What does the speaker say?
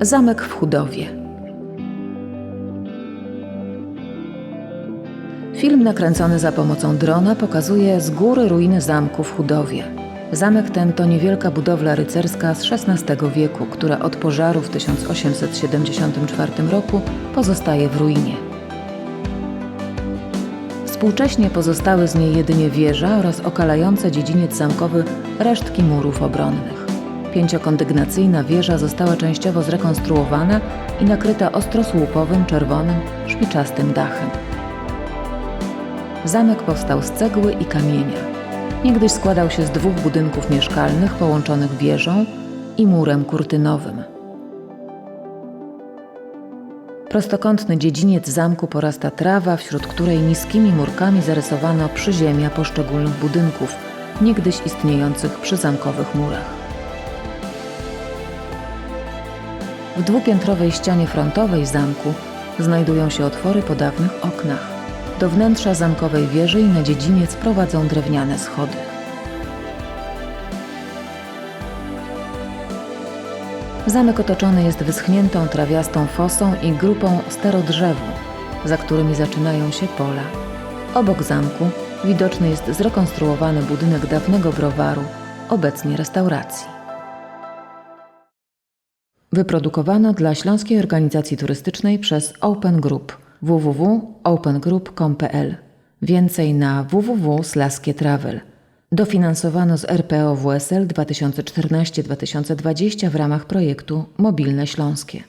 Zamek w Chudowie. Film nakręcony za pomocą drona pokazuje z góry ruiny zamku w Chudowie. Zamek ten to niewielka budowla rycerska z XVI wieku, która od pożaru w 1874 roku pozostaje w ruinie. Współcześnie pozostały z niej jedynie wieża oraz okalające dziedziniec zamkowy resztki murów obronnych. Pięciokondygnacyjna wieża została częściowo zrekonstruowana i nakryta ostrosłupowym, czerwonym, szpiczastym dachem. Zamek powstał z cegły i kamienia. Niegdyś składał się z dwóch budynków mieszkalnych połączonych wieżą i murem kurtynowym. Prostokątny dziedziniec zamku porasta trawa, wśród której niskimi murkami zarysowano przyziemia poszczególnych budynków, niegdyś istniejących przy zamkowych murach. W dwupiętrowej ścianie frontowej zamku znajdują się otwory po dawnych oknach. Do wnętrza zamkowej wieży i na dziedziniec prowadzą drewniane schody. Zamek otoczony jest wyschniętą trawiastą fosą i grupą starodrzewu, za którymi zaczynają się pola. Obok zamku widoczny jest zrekonstruowany budynek dawnego browaru, obecnie restauracji. Wyprodukowano dla Śląskiej Organizacji Turystycznej przez Open Group www.opengroup.com.pl Więcej na www.slaskietravel. Dofinansowano z RPO WSL 2014-2020 w ramach projektu Mobilne Śląskie.